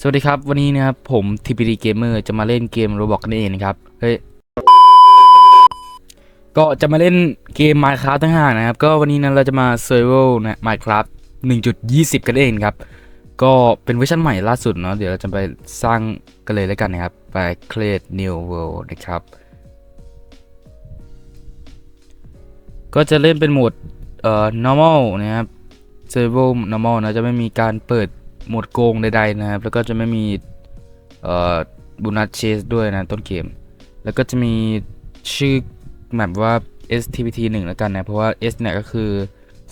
สวัสดีครับ วันนี้นะครับผม TPD Gamer จะมาเล่นเกม Roblox กันเองนะครับ เฮ้ย ก็จะมาเล่นเกม Minecraft ทั้งห้างนะครับ ก็วันนี้นะเราจะมา Survival นะ Minecraft 1.20 กันเองครับ ก็เป็นเวอร์ชันใหม่ล่าสุดเนาะ เดี๋ยวเราจะไปสร้างกันเลยแล้วกันนะครับ ไป create new world นะครับ ก็จะเล่นเป็นโหมดเอ่อ normal นะครับ survival normal นะ จะไม่มีการเปิด หมดโกงใดๆนะครับ แล้วก็จะไม่มีเอ่อบูนัสเชสด้วยนะต้นเกม แล้วก็จะมีชื่อแบบว่า STPT 1 แล้วกันนะ เพราะว่า S เนี่ยก็คือ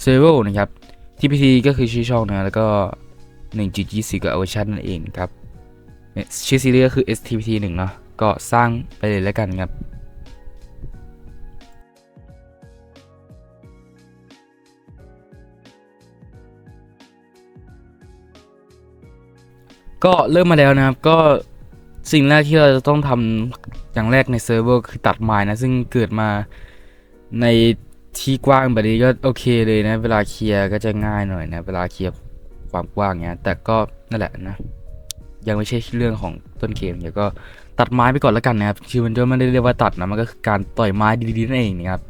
survival นะครับ TPT ก็คือชื่อช่องนะ แล้วก็ 1.20ก็เวอร์ชันนั่นเองครับ ชื่อซีรีส์ก็คือ STPT 1 เนาะก็สร้างไปเลยแล้วกันครับ ก็เริ่มมาแล้วนะครับ ก็สิ่งแรกที่เราจะต้องทำอย่างแรกในเซิร์ฟเวอร์คือตัดไม้นะ ซึ่งเกิดมาในที่กว้างแบบนี้ก็โอเคเลยนะ เวลาเคลียร์ก็จะง่ายหน่อยนะ เวลาเคลียร์ความกว้างเนี้ย แต่ก็นั่นแหละนะ ยังไม่ใช่เรื่องของต้นเกมเดี๋ยวก็ตัดไม้ไปก่อนแล้วกันนะครับคือมันจะไม่ได้เรียกว่าตัดนะมันก็คือการต่อยไม้ดีๆนั่นเองนะครับ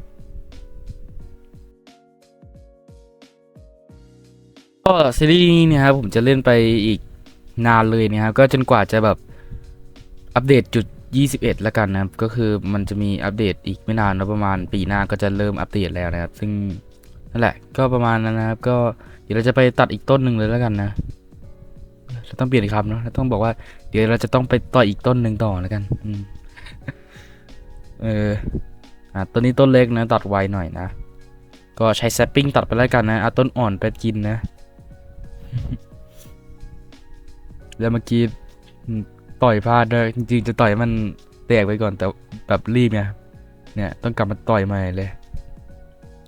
ก็ซีรีส์นี้นะครับผมจะเล่นไปอีก นานเลยนะครับก็จนกว่าจะแบบอัปเดตจุด 21 แล้วกันนะครับ ก็คือมันจะมีอัปเดตอีกไม่นานนะประมาณปีหน้าก็จะเริ่มอัปเดตแล้วนะครับ ซึ่งนั่นแหละก็ประมาณนั้นนะครับ ก็เดี๋ยวเราจะไปตัดอีกต้นหนึ่งเลยแล้วกันนะเราต้องเปลี่ยนคำเนาะเราต้องบอกว่าเดี๋ยวเราจะต้องไปต่ออีกต้นหนึ่งต่อแล้วกันอืมเอออะต้นนี้ต้นเล็กนะตัดไวหน่อยนะ ก็ใช้แซปปิ้งตัดไปแล้วกันนะเอาต้นอ่อนไปกินนะ แล้วเมื่อกี้ต่อยพลาดด้วยจริงๆจะต่อยมันแตกไปก่อนแต่แบบรีบไงเนี่ยต้องกลับมาต่อยใหม่เลย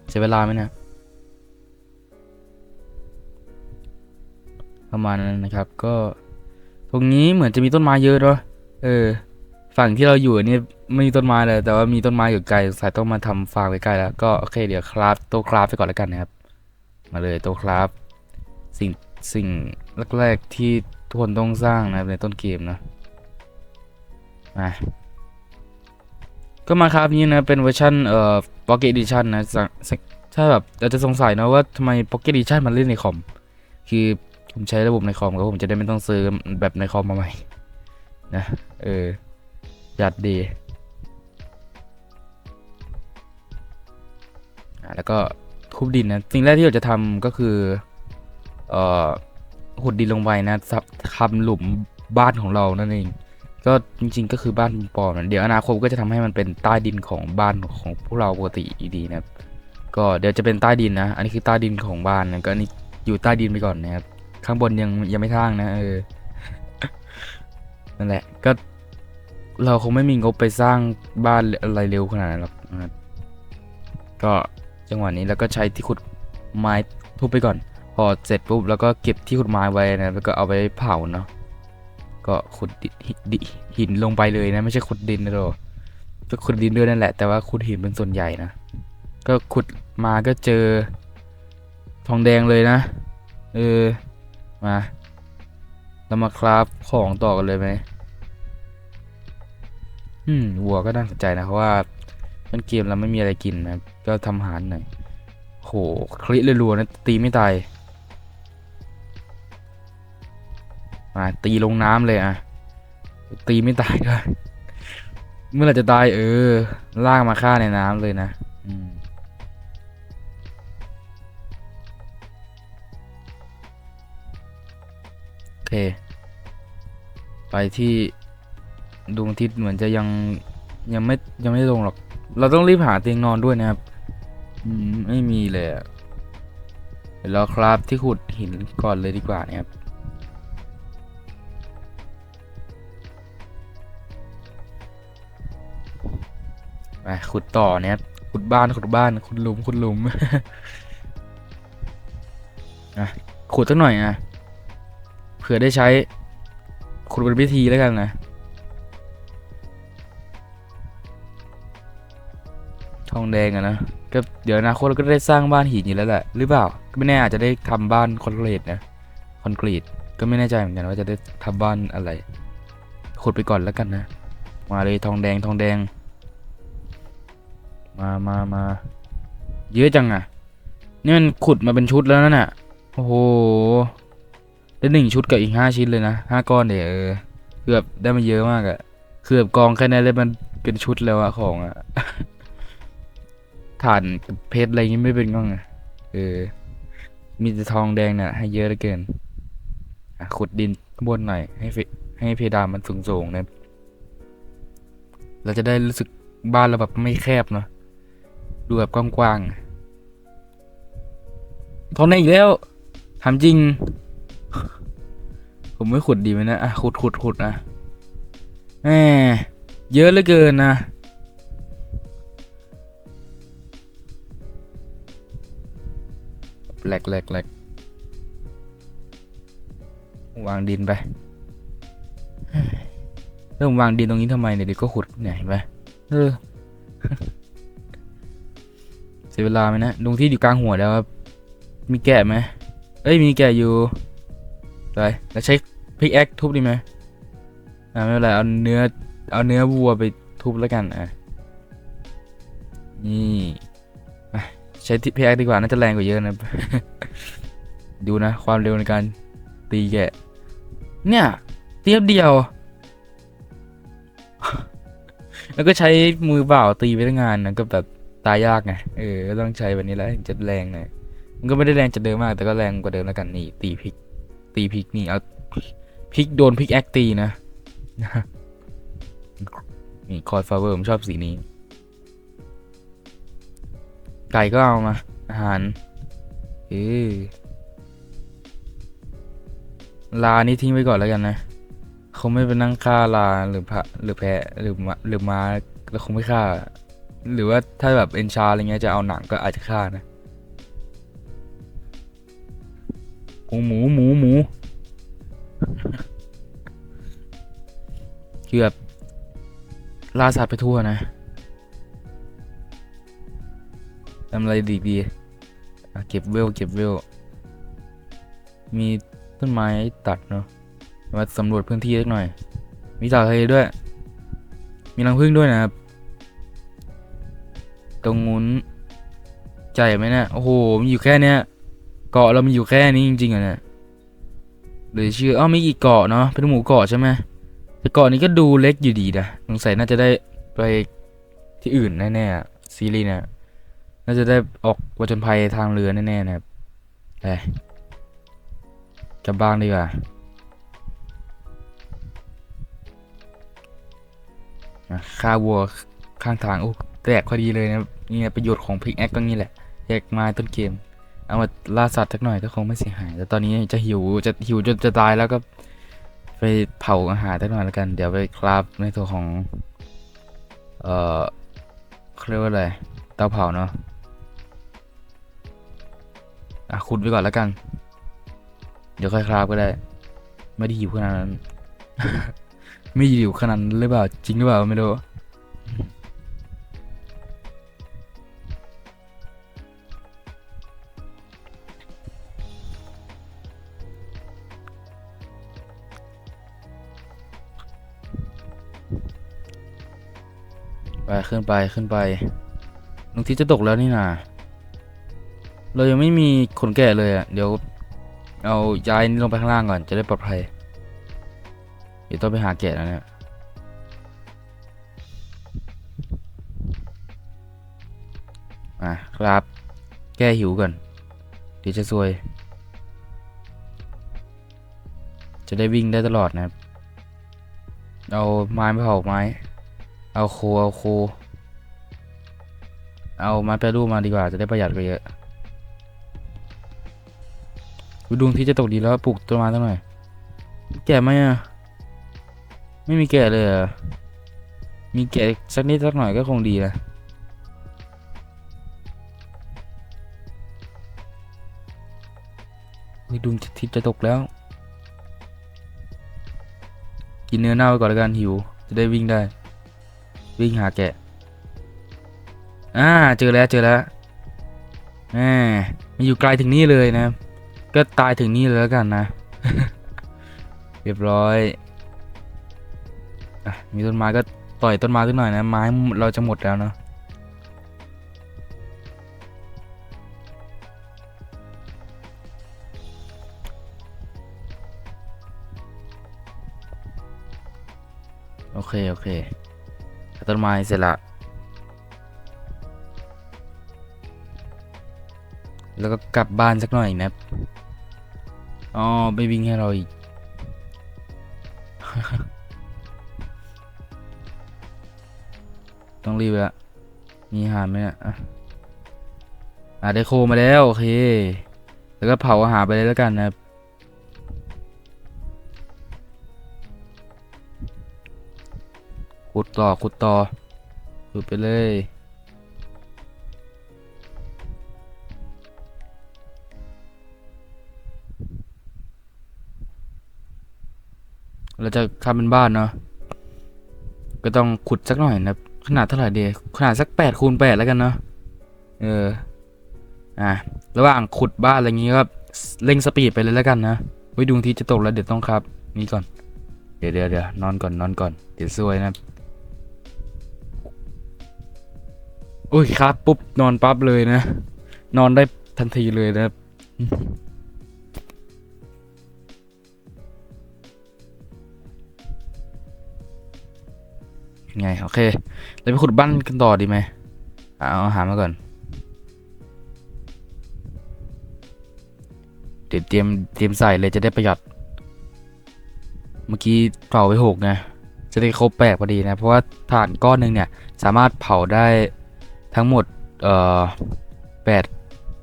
เสียเวลาไหมนะประมาณนั้นนะครับ ก็ตรงนี้เหมือนจะมีต้นไม้เยอะเนาะเออ ฝั่งที่เราอยู่นี่ไม่มีต้นไม้เลย แต่ว่ามีต้นไม้อยู่ไกลสงสัยต้องมาทำฟาร์มใกล้ๆแล้วก็โอเคเดี๋ยวคราฟโตคราฟไปก่อนแล้วกันนะครับ มาเลยโตคราฟสิ่งสิ่งแรกๆที่ ทุกคนต้องสร้างนะในต้นเกมนะมาก็มาครับนี้นะเป็นเวอร์ชันเอ่อ Pocket Edition นะสังสังถ้าแบบเราจะสงสัยนะว่าทำไม Pocket Edition มันเล่นในคอม คือผมใช้ระบบในคอมก็ผมจะได้ไม่ต้องซื้อแบบในคอมมาใหม่นะเออยัดดีอะแล้วก็ทุบดินนะสิ่งแรกที่เราจะทำก็คือ เอ่อ ขุดดินลงไปนะทับทำหลุมบ้านของเรานั่นเอง ก็จริง ๆ ก็คือบ้านปอมนะเดี๋ยวอนาคตก็จะทำให้มันเป็นใต้ดินของบ้านของพวกเราปกติดีนะครับก็เดี๋ยวจะเป็นใต้ดินนะ อันนี้คือใต้ดินของบ้านนะก็อันนี้อยู่ใต้ดินไปก่อนนะครับข้างบนยังยังไม่ทางนะเออนั่นแหละก็เราคงไม่มีงบไปสร้างบ้านอะไรเร็วขนาดนั้นหรอกนะก็จังหวะนี้แล้วก็ใช้ที่ขุดไม้ทุบไปก่อน อเสร็จปุ๊บแล้วก็เก็บที่ขุดไม้ไว้นะแล้วก็เอาไปเผาเนาะก็ขุดดิหินลงไปเลยนะไม่ใช่ขุดดินนะโดก็ขุดดินด้วยนั่นแหละแต่ว่าขุดหินเป็นส่วนใหญ่นะก็ขุดมาก็เจอทองแดงเลยนะเออมาเรามาคราฟของต่อกันเลยไหมอืมวัวก็น่าสนใจนะเพราะว่ามันเกมเราไม่มีอะไรกินนะก็ทำอาหารหน่อยโหคลิกรัวนะตีไม่ตาย มาตีลงน้ำเลยอะ ตีไม่ตายด้วย เมื่อไรจะตายเออ ลากมาฆ่าในน้ำเลยนะอืมโอเค ไปที่ดวงอาทิตย์เหมือนจะยังยังไม่ยังไม่ลงหรอก เราต้องรีบหาเตียงนอนด้วยนะครับ อืม ไม่มีเลยเดี๋ยวเราคราฟที่ขุดหินก่อนเลยดีกว่านะครับ ไปขุดต่อเนี่ยขุดบ้านขุดบ้านขุดหลุมขุดหลุมอะขุดสักหน่อยอะเผื่อได้ใช้ ขุดเป็นพิธีแล้วกันนะทองแดงอะนะก็เดี๋ยวอนาคตเราก็ได้สร้างบ้านหินอยู่แล้วแหละหรือเปล่าก็ไม่แน่อาจจะได้ทำบ้านคอนกรีตนะคอนกรีตก็ไม่แน่ใจเหมือนกันว่าจะได้ทำบ้านอะไรขุดไปก่อนแล้วกันนะ มาเลยทองแดงทองแดง มามามาเยอะจังอะนี่มันขุดมาเป็นชุดแล้วนั่นน่ะ โอ้โห ได้หนึ่งชุดกับอีกห้าชิ้นเลยนะห้าก้อนเดี๋ยวเออคือบได้มาเยอะมากอะคือบบกองแค่นั้นเลยมันเป็นชุดแล้วอะของอะถ่านเพชรอะไรงี้ไม่เป็นก้องอะเออ มีแต่ทองแดงเนี่ยให้เยอะเหลือเกินอะขุดดินข้างบนหน่อยให้ให้เพดานมันสูงๆนะเราจะได้รู้สึกบ้านเราแบบไม่แคบเนาะ ดูแบบกว้างๆทองแดงอีกแล้วถามจริง ผมไม่ขุดดีไหมนะ อะ ขุดขุดขุดนะแหมเยอะเหลือเกินนะ แหลกแหลกแหลกวางดินไปเริ่มวางดินตรงนี้ทำไมเนี่ยเดี๋ยวก็ขุดเนี่ยเห็นไหมเออเสียเวลาไหมนะตรงที่อยู่กลางหัวแล้วครับ มีแกะไหมเอ้ยมีแกะอยู่ไปแล้วใช้พิกแอคทุบดีไหมอ่าไม่เป็นไรเอาเนื้อเอาเนื้อวัวไปทุบแล้วกันอะนี่ใช้พิกแอคดีกว่าน่าจะแรงกว่าเยอะนะดูนะ ความเร็วในการตีแกะ เนี่ยเทียบเดียว แล้วก็ใช้มือเปล่าตีไปทั้งงานนะก็แบบ ตายยากไง เออก็ต้องใช้แบบนี้แล้วถึงจะแรงหน่อยมันก็ไม่ได้แรงจากเดิมมาก แต่ก็แรงกว่าเดิมแล้วกันนี่ ตีพลิก ตีพลิกนี่เอาพลิกโดนพลิกแอคตีนะนี่คอร์ดฟาเวอร์ผมชอบสีนี้ ไก่ก็เอามา อาหารเออลานี่ทิ้งไว้ก่อนแล้วกันนะคงไม่ไปนั่งฆ่าลาหรือพระหรือแพะหรือม้าหรือม้าแล้วคงไม่ฆ่า หรือว่าถ้าแบบเอนชาอะไรเงี้ยจะเอาหนังก็อาจจะฆ่านะหมูหมูหมูหมูคือแบบล่าสัตว์ไปทั่วนะทำอะไรดีดีเก็บเวลเก็บเวล มีต้นไม้ตัดเนาะมาสำรวจพื้นที่สักหน่อย มีเต่าทะเลด้วย มีรังผึ้งด้วยนะครับ ตรงนู้นใจไหมเนี่ยโอ้โหมันอยู่แค่เนี้ยเกาะเรามันอยู่แค่นี้จริงๆอะเนี่ยหรือชื่ออ้าวมีอีกเกาะเนาะเป็นหมู่เกาะใช่ไหมแต่เกาะนี้ก็ดูเล็กอยู่ดีนะสงสัยน่าจะได้ไปที่อื่นแน่ๆซีรีส์เนี่ยน่าจะได้ออกวจนภัยทางเรือแน่ๆนะครับไปกลับบ้านดีกว่าอะฆ่าวัวข้างทางโอ้ แตกพอดีเลยนะนี่ประโยชน์ของพิกแอคก็งี้แหละแยกมาต้นเกม เอามาล่าสัตว์สักหน่อยก็คงไม่เสียหายแต่ตอนนี้จะหิวจะหิวจนจะตายแล้วก็ไปเผาอาหารสักหน่อยแล้วกัน เดี๋ยวไปคราฟในตัวของ เอ่อเรียกว่าอะไรเตาเผาเนาะอะขุดไว้ก่อนแล้วกัน เดี๋ยวค่อยคราฟก็ได้ ไม่ได้หิวขนาดนั้น ไม่หิวขนาดนั้นหรือเปล่า จริงหรือเปล่าไม่รู้ ไปขึ้นไปขึ้นไปดวงทิจะตกแล้วนี่นาเรายังไม่มีขนแกะเลยอะ เดี๋ยวเอาย้ายนี่ลงไปข้างล่างก่อนจะได้ปลอดภัย เดี๋ยวต้องไปหาแกะแล้วเนี่ยอะครับ แก้หิวก่อน เดี๋ยวจะซวย จะได้วิ่งได้ตลอดนะครับ เอาไม้ไปเผาไม้ เอาโคเอาโคเอาม้แปรรูปมาดีกว่าจะได้ประหยัดกว่าเยอะดูดวงที่จะตกดีแล้วปลูกต้นไม้ตั้งหน่อย แก่ไหมอะ ไม่มีแก่เลยอะ มีแก่สักนิดสักหน่อยก็คงดีนะเฮ้ยดวงทิตย์จะตกแล้ว กินเนื้อเน่าไปก่อนแล้วกันหิว จะได้วิ่งได้ วิ่งหาแกะอ่าเจอแล้วเจอแล้วแหมมันอยู่ไกลถึงนี่เลยนะ ก็ตายถึงนี่เลยแล้วกันนะ เรียบร้อยอะมีต้นไม้ก็ต่อยต้นไม้ขึ้นหน่อยนะ ไม้เราจะหมดแล้วเนาะโอเค โอเค ต้นไม้เสร็จละ แล้วก็กลับบ้านสักหน่อยนะอ๋อไม่วิ่งให้เราอีก ต้องรีบละมีอาหารไหมเนี่ยอะอะได้โคมาแล้ว โอเค แล้วก็เผาอาหารไปเลยแล้วกันนะครับ ขุดต่อขุดต่อขุดไปเลยเราจะทำเป็นบ้านเนาะ ก็ต้องขุดสักหน่อยนะ ขนาดเท่าไหร่ดีขนาดสักแปดคูณแปดแล้วกันเนาะ เออ อะ ระหว่างขุดบ้านอะไรงี้ก็เร่งสปีดไปเลยแล้วกันนะไว้ดวงทีจะตกแล้วเดี๋ยวต้องครับ นี่ก่อน เดี๋ยวเดี๋ยวเดี๋ยวนอนก่อนนอนก่อน เดี๋ยวซวยนะ อุ้ยครับปุ๊บนอนปั๊บเลยนะ นอนได้ทันทีเลยนะครับไง โอเคเราไปขุดบ้านกันต่อดีไหมเอาหารมาก่อน เดี๋ยวเตรียมเตรียมใส่เลยจะได้ประหยัด เมื่อกี้เผาไปหกไงจะได้ครบแปดพอดีนะ เพราะว่าถ่านก้อนหนึ่งเนี่ย สามารถเผาได้ ทั้งหมด เอ่อแปด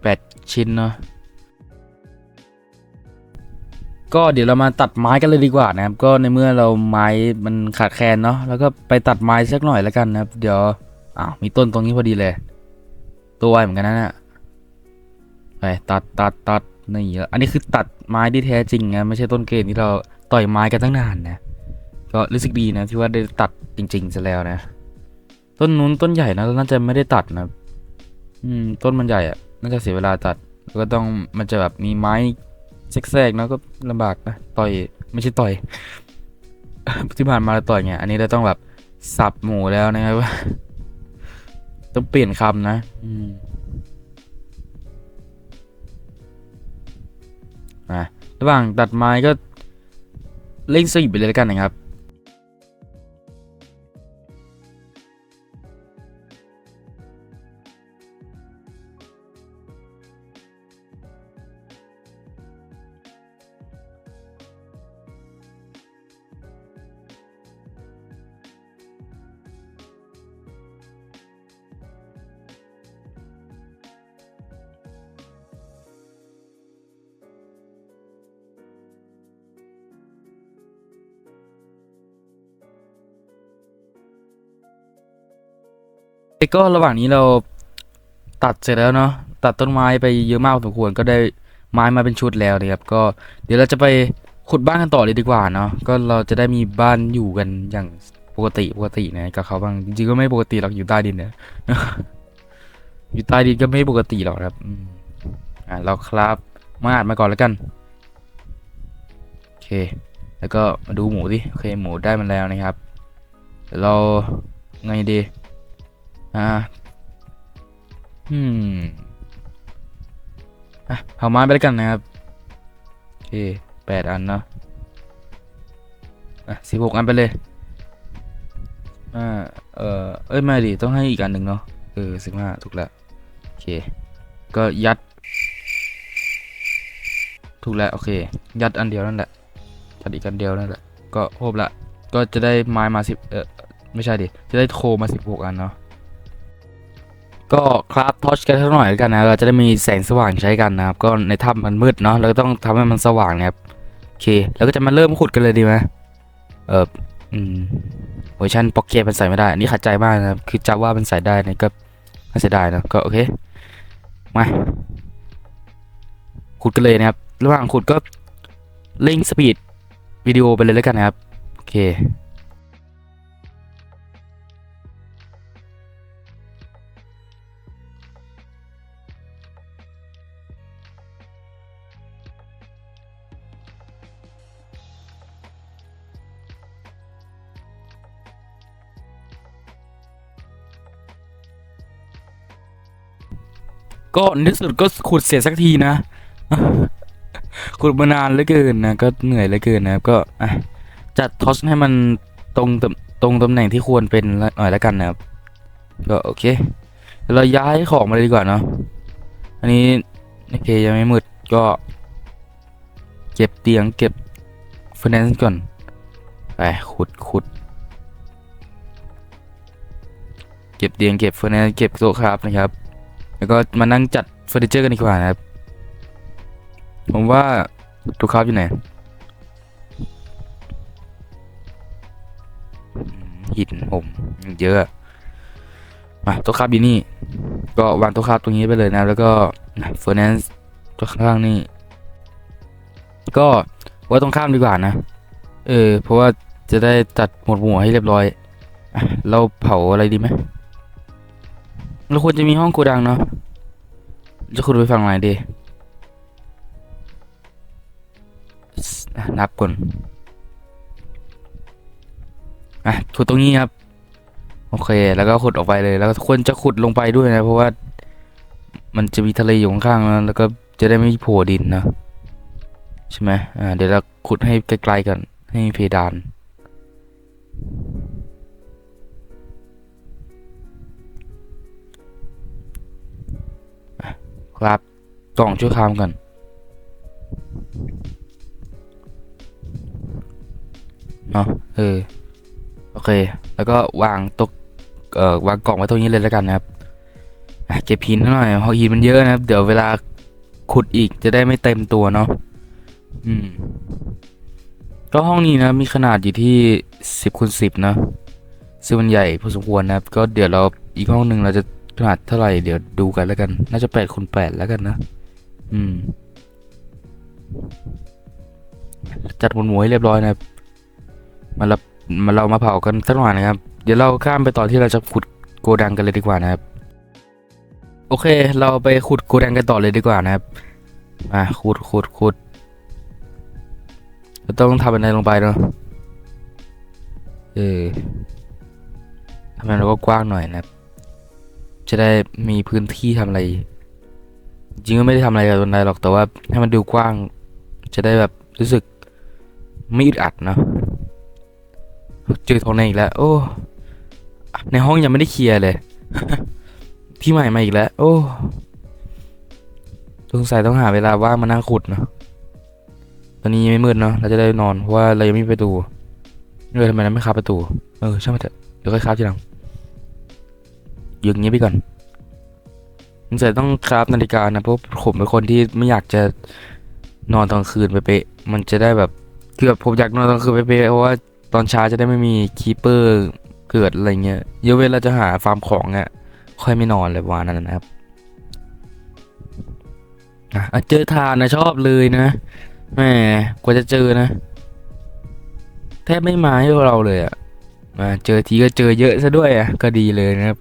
แปดชิ้นเนาะก็เดี๋ยวเรามาตัดไม้กันเลยดีกว่านะครับ ก็ในเมื่อเราไม้มันขาดแคลนเนาะแล้วก็ไปตัดไม้สักหน่อยแล้วกันนะครับ เดี๋ยวอ้าวมีต้นตรงนี้พอดีเลย ตัวไวเหมือนกันนะเนี่ยไปตัดตัดตัดนี่อันนี้คือตัดไม้ที่แท้จริงนะไม่ใช่ต้นเกณฑ์ที่เราต่อยไม้กันตั้งนานนะ ก็รู้สึกดีนะที่ว่าได้ตัดจริงๆซะแล้วนะ ต้นนู้นต้นใหญ่นะน่าจะไม่ได้ตัดนะอืม ต้นมันใหญ่อะน่าจะเสียเวลาตัด แล้วก็ต้องมันจะแบบมีไม้แทรกๆนะก็ลำบากนะต่อยไม่ใช่ต่อยที่ผ่านมาเราต่อยไงอันนี้เราต้องแบบสับหมูแล้วนะครับต้องเปลี่ยนคำนะอืมอะระหว่างตัดไม้ก็เร่งสปีดไปเลยแล้วกันนะครับ ก็ระหว่างนี้เราตัดเสร็จแล้วเนาะตัดต้นไม้ไปเยอะมากสมควรก็ได้ไม้มาเป็นชุดแล้วนะครับก็เดี๋ยวเราจะไปขุดบ้านกันต่อเลยดีกว่าเนาะก็เราจะได้มีบ้านอยู่กันอย่างปกติปกตินะกับเขาบ้างจริงก็ไม่ปกติหรอกอยู่ใต้ดินเนี่ยอยู่ใต้ดินก็ไม่ปกติหรอกครับอ่าเราครับมาอ่านมาก่อนแล้วกันโอเค แล้วก็มาดูหมูดิโอเคหมูได้มาแล้วนะครับเดี๋ยวเราไงดี อ่าอืมอะเผาไม้ไปแล้วกันนะครับ โอเคแปดอันเนาะอะสิบหกอันไปเลย อ่า เออเอ้ย ไม่ดิ ต้องให้อีกอันหนึ่งเนาะ เออสิบห้าถูกแล้ว โอเค ก็ยัด ถูกแล้ว โอเค ยัดอันเดียวนั่นแหละยัดอีกอันเดียวนั่นแหละ ก็ครบละ ก็จะได้ไม้มาสิบเออไม่ใช่ดิ จะได้โคมาสิบหกอันเนาะ ก็คราฟทอชกันสักหน่อยกันนะ เราจะได้มีแสงสว่างใช้กันนะครับ ก็ในถ้ำมันมืดเนาะ เราก็ต้องทำให้มันสว่างนะครับ โอเค แล้วก็จะมาเริ่มขุดกันเลยดีไหมเอออืมเวอร์ชันพ็อกเก็ตมันใส่ไม่ได้ อันนี้ขัดใจมากนะครับ คือจะว่ามันใส่ได้นี่ก็ไม่เสียดายนะ ก็โอเค มา ขุดกันเลยนะครับ ระหว่างขุดก็เร่งสปีดวิดีโอไปเลยแล้วกันนะครับ โอเค ก็ในที่สุดก็ขุดเสร็จสักทีนะ ขุดมานานเหลือเกินนะ ก็เหนื่อยเหลือเกินนะครับ ก็จัดทอสให้มันตรงตตรงตำแหน่งที่ควรเป็นหน่อยแล้วกันนะครับ ก็โอเค เราย้ายของมาเลยดีกว่าเนาะ อันนี้โอเคยังไม่มืดก็ เก็บเตียงเก็บเฟอร์นนซ์ก่อน ไปขุดขุดเก็บเตียงเก็บเฟอร์นนซ์เก็บโต๊ะครับนะครับ แล้วก็มานั่งจัดเฟอร์นิเจอร์กันดีกว่านะครับ ผมว่าตัวครับอยู่ไหนหินผมเยอะมาตัวครับอยู่นี่ ก็วางตัวครับตรงนี้ไปเลยนะ แล้วก็เฟอร์นนซ์ตัวข้างนี่ ก็ว่าตรงข้ามดีกว่านะ เออ เพราะว่าจะได้ตัดหมวดหมู่ให้เรียบร้อย เราเผาอะไรดีไหม เราควรจะมีห้องโกดังเนาะจะคุณไปฟังไหนดีนับก่อนอะขุดตรงนี้ครับ โอเค แล้วก็ขุดออกไปเลย แล้วก็ควรจะขุดลงไปด้วยนะ เพราะว่า มันจะมีทะเลอยู่ข้างๆนะแล้วก็จะได้ไม่โผล่ดินนะใช่ไหมอ่า เดี๋ยวเราขุดให้ไกลๆกันให้เพดาน ครับกล่องช่วยคามกันเนาะเออโอเค แล้วก็วางตกเอ่อวางกล่องไว้ตรงนี้เลยแล้วกันนะครับเก็บหินหน่อยเพราะหินมันเยอะนะครับ เดี๋ยวเวลาขุดอีกจะได้ไม่เต็มตัวเนาะอืม ก็ห้องนี้นะมีขนาดอยู่ที่สิบคูณสิบนะซึ่งมันใหญ่พอสมควรนะครับ ก็เดี๋ยวเราอีกห้องหนึ่งเราจะ ขนาดเท่าไหร่เดี๋ยวดูกันแล้วกัน น่าจะแปดคูณแปดแล้วกันนะ อืม จัดหมวดหมู่ให้เรียบร้อยนะครับ มาเรามาเรามาเผากันสักหน่อยนะครับ เดี๋ยวเราข้ามไปตอนที่เราจะขุดโกดังกันเลยดีกว่านะครับ โอเค เราไปขุดโกดังกันต่อเลยดีกว่านะครับ มาขุดขุดขุดเราต้องทำอะไรลงไปเนาะ เออทำให้เราก็กว้างหน่อยนะครับ จะได้มีพื้นที่ทำอะไร จริงก็ไม่ได้ทำอะไรกับอะไรหรอกแต่ว่าให้มันดูกว้าง จะได้แบบรู้สึกไม่อึดอัดเนอะเจอทองในอีกแล้ว โอ้ ในห้องยังไม่ได้เคลียร์เลย ที่ใหม่มาอีกแล้ว โอ้สงสัยต้องหาเวลาว่างมานั่งขุดเนาะตอนนี้ยังไม่มืดเนาะเราจะได้นอนเพราะว่าเรายังไม่มีประตูเออทำไมเราไม่คาประตู เออช่างมันเถอะเดี๋ยวค่อยคาบทีหลัง ยู่อย่างนี้ไปก่อนสงสัยต้องคราฟนาฬิกานะเพราะผมเป็นคนที่ไม่อยากจะนอนตอนคืนไปเป๊ะมันจะได้แบบคือแบบผมอยากนอนตอนคืนไปเป๊ะเพราะว่าตอนเช้าจะได้ไม่มีคีเปอร์เกิดอะไรเงี้ยเยอะเวลาจะหาฟาร์มของอะค่อยไม่นอนเลยวันนั้นนะครับอะเจอทานนะชอบเลยนะแหมกว่าจะเจอนะ แทบไม่มาให้เราเลยอะมาเจอทีก็เจอเยอะซะด้วยอะก็ดีเลยนะครับ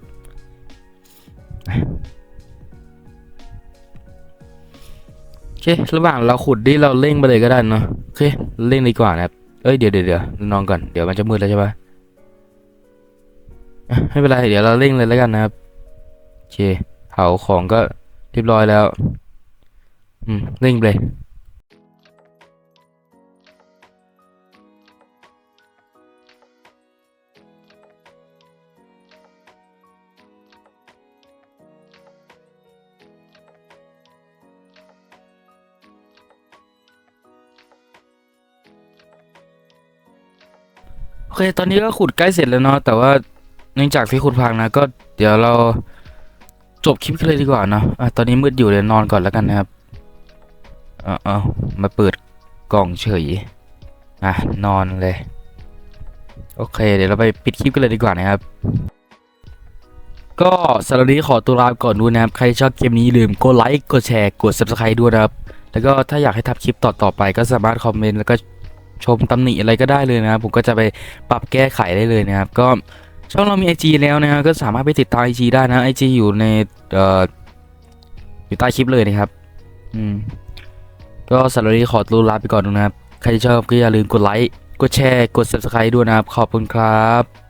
โอเคระหว่างเราขุดดิเราเร่งไปเลยก็ได้เนาะโอเคเร่งดีกว่านะครับเอ้ยเดี๋ยวเดี๋ยวเดี๋ยวนอนก่อนเดี๋ยวมันจะมืดแล้วใช่ปะอะไม่เป็นไรเดี๋ยวเราเร่งเลยแล้วกันนะครับโอเคเผาของก็เรียบร้อยแล้ว อืมเร่งไปเลย โอเค ตอนนี้ก็ขุดใกล้เสร็จแล้วเนาะ แต่ว่าเนื่องจากที่ขุดพังนะ ก็เดี๋ยวเราจบคลิปกันเลยดีกว่าเนาะอะตอนนี้มืดอยู่เดี๋ยนอนก่อนแล้วกันนะครับ เอาเอามาเปิดกล่องเฉย อะ นอนเลย โอเค เดี๋ยวเราไปปิดคลิปกันเลยดีกว่านะครับ ก็สำหรับนี้ขอตัวลาไปก่อนด้วยนะครับ ใครชอบเกมนี้ลืมกดไลค์ กดแชร์ กด subscribe ด้วยนะครับ แล้วก็ถ้าอยากให้ทำคลิปต่อๆไปก็สามารถคอมเมนต์แล้วก็ ชมตำหนิอะไรก็ได้เลยนะครับผมก็จะไปปรับแก้ไขได้เลยนะครับ ก็ช่องเรามี IG แล้วนะครับก็สามารถไปติดตาม IG ได้นะ IG อยู่ในเอ่ออยู่ใต้คลิปเลยนะครับ อืม ก็สำหรับนี้ขอตัวลาไปก่อนนะครับ ใครที่ชอบก็อย่าลืมกดไลค์ กดแชร์ กด subscribe ด้วยนะครับ ขอบคุณครับ